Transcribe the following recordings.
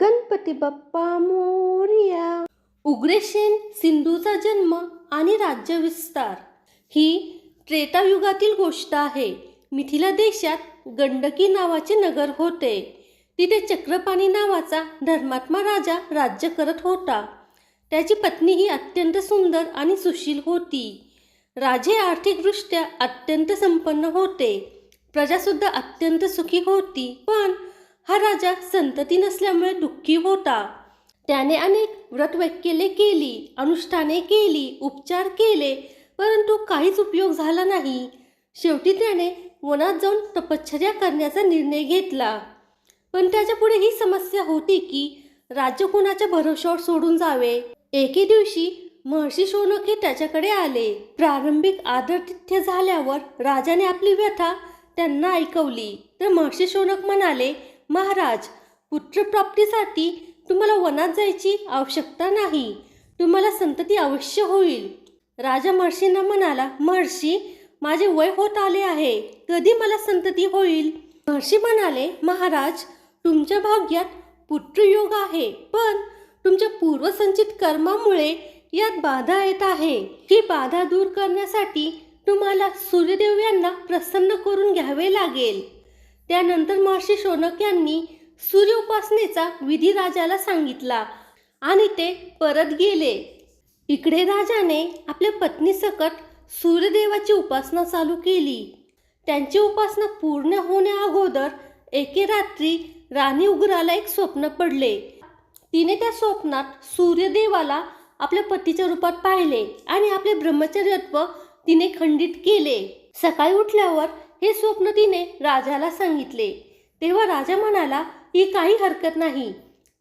गणपती बाप्पा मोर्या. उग्रेशेन सिंधूचा जन्म आणि राज्यविस्तार ही त्रेतायुगातील गोष्ट आहे. मिथिला देशात गंडकी नावाचे नगर होते. तिथे चक्रपाणी नावाचा धर्मात्मा राजा राज्य करत होता. त्याची पत्नी ही अत्यंत सुंदर आणि सुशील होती. राजे आर्थिकदृष्ट्या अत्यंत संपन्न होते. प्रजासुद्धा अत्यंत सुखी होती. पण हा राजा संतती नसल्यामुळे दुःखी होता. त्याने अनेक व्रतवैक्यले केली अनुष्ठाने केली उपचार केले परंतु काहीच उपयोग झाला नाही. शेवटी त्याने वनात जाऊन तपश्चर्या करण्याचा निर्णय घेतला. पण त्याच्या पुढे ही समस्या होती की राज्य कोणाच्या भरोश्यावर सोडून जावे? एके दिवशी महर्षी शौनक हे त्याच्याकडे आले. प्रारंभिक आदरतिथ्य झाल्यावर राजाने आपली व्यथा त्यांना ऐकवली. तर महर्षी शोनक म्हणाले महाराज पुत्रप्राप्तीसाठी तुम्हाला वनात जायची आवश्यकता नाही. तुम्हाला संतती अवश्य होईल. राजा महर्षींना म्हणाला महर्षी माझे वय होत आले आहे. कधी मला संतती होईल? महर्षी म्हणाले महाराज तुमच्या भाग्यात पुत्रयोग आहे. पण तुमच्या पूर्वसंचित कर्मामुळे यात बाधा येत आहे. ही बाधा दूर करण्यासाठी तुम्हाला सूर्यदेव यांना प्रसन्न करून घ्यावे लागेल. त्यानंतर महर्षी शोनक यांनी सूर्य उपासनेचा विधी राजाला सांगितला आणि ते परत गेले. इकडे राजाने आपल्या पत्नीसकट सूर्यदेवाची उपासना चालू केली. त्यांची उपासना पूर्ण होण्या अगोदर एके रात्री राणी उग्राला एक स्वप्न पडले. तिने त्या स्वप्नात सूर्यदेवाला आपल्या पतीच्या रूपात पाहिले आणि आपले ब्रह्मचर्यत्व तिने खंडित केले. सकाळी उठल्यावर हे स्वप्न तिने राजाला सांगितले. तेव्हा राजा म्हणाला ही काही हरकत नाही.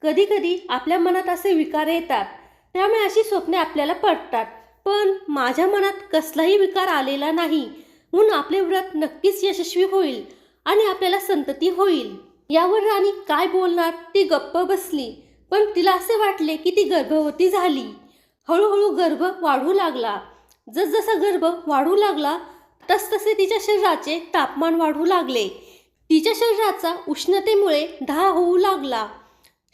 कधी कधी आपल्या मनात असे विकार येतात. त्यामुळे अशी स्वप्ने आपल्याला पडतात पण माझ्या मनात कसलाही विकार आलेला नाही. म्हणून आपले व्रत नक्कीच यशस्वी होईल आणि आपल्याला संतती होईल. यावर राणी काय बोलणार ती गप्प बसली. पण तिला असे वाटले की ती गर्भवती झाली. हळूहळू गर्भ वाढू लागला. जसजसा गर्भ वाढू लागला तसतसे तिच्या शरीराचे तापमान वाढू लागले. तिच्या शरीराचा उष्णतेमुळे दहा होऊ लागला.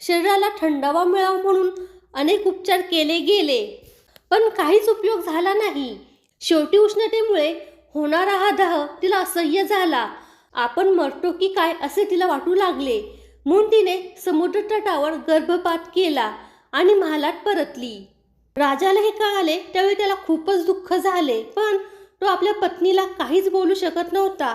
शरीराला थंडावा मिळावा म्हणून अनेक उपचार केले गेले. पण काहीच उपयोग झाला नाही. शेवटी उष्णतेमुळे होणारा हा दाह तिला असह्य झाला. आपण मरतो की काय असे तिला वाटू लागले. म्हणून तिने समुद्र तटावर गर्भपात केला आणि महालात परतली. राजाला हे कळाले त्यावेळी त्याला खूपच दुःख झाले. पण तो आपल्या पत्नीला काहीच बोलू शकत नव्हता.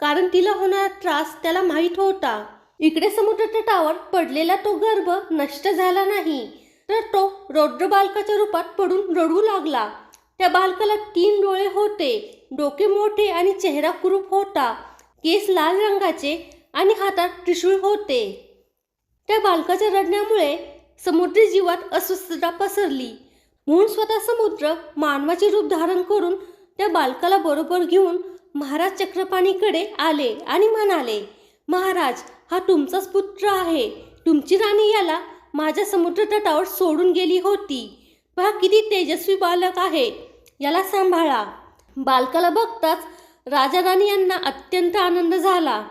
कारण तिला होणारा त्रास त्याला माहीत होता. इकडे समुद्र तटावर पडलेला तो गर्भ नष्ट झाला नाही. तर तो रौद्र बालकाच्या रूपात पडून रडू लागला. त्या बालकाला तीन डोळे होते. डोके मोठे आणि चेहरा कुरूप होता. केस लाल रंगाचे आणि हातात त्रिशूळ होते. त्या बालकाच्या रडण्यामुळे समुद्री जीवात अस्वस्थता पसरली. म्हणून स्वतः समुद्र मानवाचे रूप धारण करून त्या बालकाला बरोबर घेऊन महाराज चक्रपाणीकडे आले आणि म्हणाले महाराज हा तुमचाच पुत्र आहे. तुमची राणी याला माझ्या समुद्र तटावर सोडून गेली होती. पहा किती तेजस्वी बालक आहे. याला सांभाळा. बालकाला बघताच राजा राणी यांना अत्यंत आनंद झाला.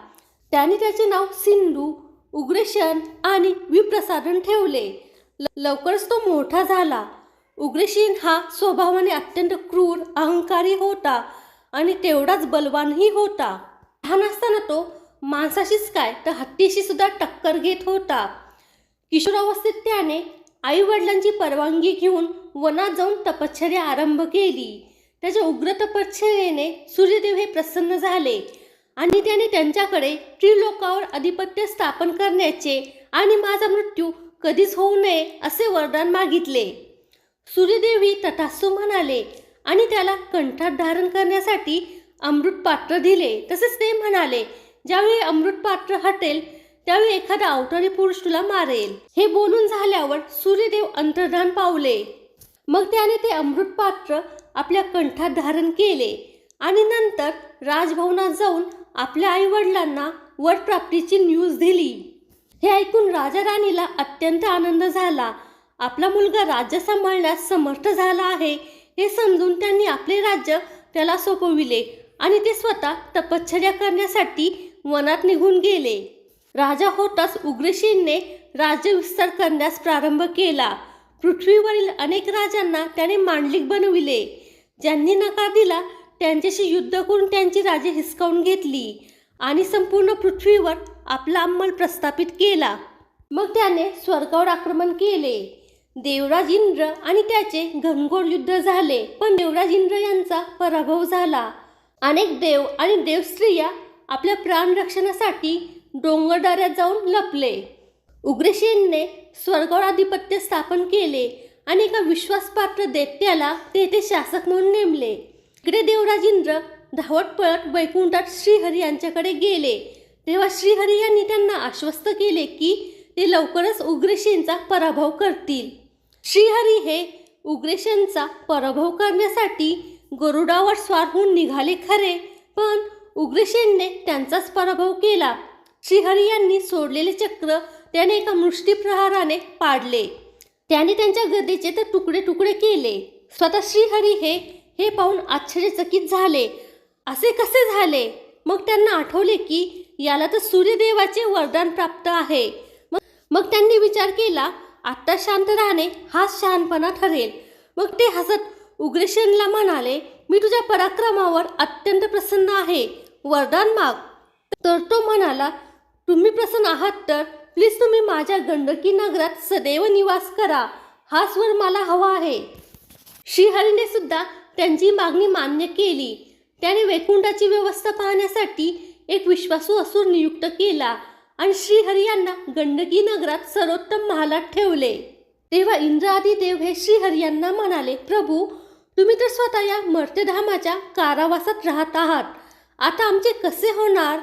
त्याने त्याचे नाव सिंधू उग्रेशन आणि विप्रसारण ठेवले. ल- लवकरच तो मोठा झाला. उग्रसेन हा स्वभावाने अत्यंत क्रूर अहंकारी होता आणि तेवढाच बलवानही होता. लहान असताना तो माणसाशीच काय तर हत्तीशी सुद्धा टक्कर घेत होता. किशोरावस्थेत त्याने आई वडिलांची परवानगी घेऊन वनात जाऊन तपश्चर्या आरंभ केली. त्याच्या उग्र तपश्चर्येने सूर्यदेव हे प्रसन्न झाले आणि त्याने त्यांच्याकडे त्रिलोकावर अधिपत्य स्थापन करण्याचे आणि माझा मृत्यू कधीच होऊ नये असे वरदान मागितले. सूर्यदेवी तथास्तू म्हणाले आणि त्याला कंठात धारण करण्यासाठी अमृत पात्र दिले. तसेच ते म्हणाले ज्यावेळी अमृत पात्र हटेल त्यावेळी एखादा अवतारी पुरुष तुला मारेल. हे बोलून झाल्यावर सूर्यदेव अंतर्धान पावले. मग त्याने ते अमृत पात्र आपल्या कंठात धारण केले आणि नंतर राजभवनात जाऊन आपल्या आईवडिलांना वरप्राप्तीची न्यूज दिली. हे ऐकून राजा राणीला अत्यंत आनंद झाला. आपला मुलगा राज्य सांभाळण्यास समर्थ झाला आहे हे समजून त्यांनी आपले राज्य त्याला सोपविले आणि ते स्वतः तपश्चर्या करण्यासाठी वनात निघून गेले. राजा होताच उग्रसेनने राज्यविस्तार करण्यास प्रारंभ केला. पृथ्वीवरील अनेक राजांना त्याने मांडलिक बनविले. ज्यांनी नकार दिला त्यांच्याशी युद्ध करून त्यांची राजे हिसकावून घेतली आणि संपूर्ण पृथ्वीवर आपला अंमल प्रस्थापित केला. मग त्याने स्वर्गावर आक्रमण केले. देवराज इंद्र आणि त्याचे घनघोर युद्ध झाले पण देवराज इंद्र यांचा पराभव झाला. अनेक देव आणि देवस्त्रिया आपल्या प्राणरक्षणासाठी डोंगरदाऱ्यात जाऊन लपले. उग्रसेनने स्वर्गावर आधिपत्य स्थापन केले आणि एका विश्वासपात्र दैत्याला तेथे शासक म्हणून नेमले. इकडे देवराज इंद्र धावत पळत वैकुंठात श्रीहरी यांच्याकडे गेले. तेव्हा श्रीहरी यांनी त्यांना आश्वस्त केले की ते लवकरच उग्रसेनचा पराभव करतील. श्रीहरी हे उग्रेशांचा पराभव करण्यासाठी गरुडावर स्वार होऊन निघाले खरे पण उग्रेशेंने त्यांचाच पराभव केला. श्रीहरी यांनी सोडलेले चक्र त्याने एका मुष्टीप्रहाराने पाडले. त्याने त्यांच्या गदेचे तर तुकडे तुकडे केले. स्वतः श्रीहरी हे हे पाहून आश्चर्यचकित झाले. असे कसे झाले? मग त्यांना आठवले की याला तर सूर्यदेवाचे वरदान प्राप्त आहे. मग मग त्यांनी विचार केला आत्ता शांत राहणे हाच शहाणपणा ठरेल. मग ते हसत उग्रेशनला म्हणाले मी तुझ्या पराक्रमावर अत्यंत प्रसन्न आहे. वरदान माग. तर तो म्हणाला तुम्ही प्रसन्न आहात तर प्लीज तुम्ही माझ्या गंडकी नगरात सदैव निवास करा. हाच वर मला हवा आहे. श्रीहरीने सुद्धा त्यांची मागणी मान्य केली. त्याने वैकुंठाची व्यवस्था पाहण्यासाठी एक विश्वासू असूर नियुक्त केला. आणि श्रीहरी यांना गंडकी नगरात सर्वोत्तम महालात ठेवले. तेव्हा इंद्रादी देव हे श्रीहरी यांना म्हणाले प्रभू तुम्ही तर स्वतः या मर्त्यधामाच्या कारावासात राहत आहात. आता आमचे कसे होणार?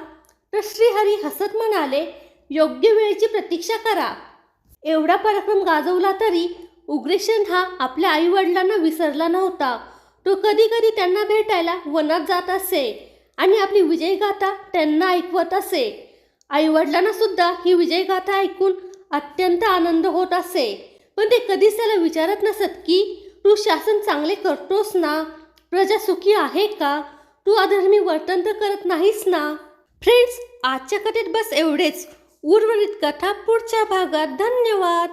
तर श्रीहरी हसत म्हणाले योग्य वेळेची प्रतीक्षा करा. एवढा पराक्रम गाजवला तरी उग्रेशन हा आपल्या आईवडिलांना विसरला नव्हता. तो कधी कधी त्यांना भेटायला वनात जात असे आणि आपली विजयगाथा त्यांना ऐकवत असे. आईवडिलांना सुद्धा ही विजयगाथा ऐकून अत्यंत आनंद होत असे. पण ते कधीच त्याला विचारत नसत की तू शासन चांगले करतोस ना? प्रजा सुखी आहे का? तू अधर्मी वर्तन तर करत नाहीस ना? फ्रेंड्स आजच्या कथेत बस एवढेच. उर्वरित कथा पुढच्या भागात. धन्यवाद.